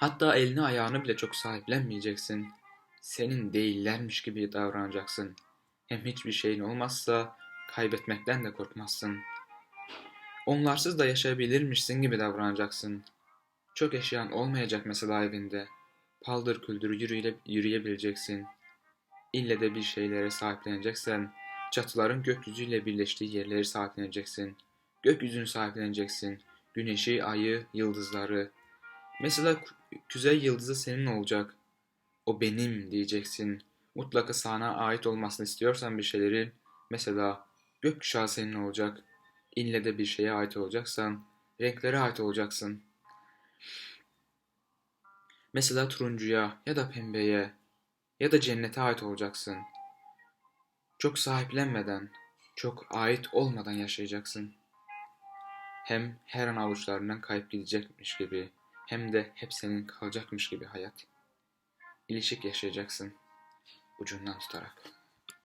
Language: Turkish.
Hatta elini ayağını bile çok sahiplenmeyeceksin. Senin değillermiş gibi davranacaksın. Hem hiçbir şeyin olmazsa kaybetmekten de korkmazsın. Onlarsız da yaşayabilirmişsin gibi davranacaksın. Çok eşyan olmayacak mesela evinde. Paldır küldür yürüyle, yürüyebileceksin. İlle de bir şeylere sahipleneceksen, çatıların gökyüzüyle birleştiği yerleri sahipleneceksin. Gökyüzünü sahipleneceksin. Güneşi, ayı, yıldızları. Mesela kuzey yıldızı senin olacak. O benim diyeceksin. Mutlaka sana ait olmasını istiyorsan bir şeylerin, mesela gökkuşağı senin olacak. İlle de bir şeye ait olacaksan, renklere ait olacaksın. Mesela turuncuya ya da pembeye ya da cennete ait olacaksın. Çok sahiplenmeden, çok ait olmadan yaşayacaksın. Hem her an avuçlarından kayıp gidecekmiş gibi, hem de hep senin kalacakmış gibi hayat. İlişik yaşayacaksın, ucundan tutarak.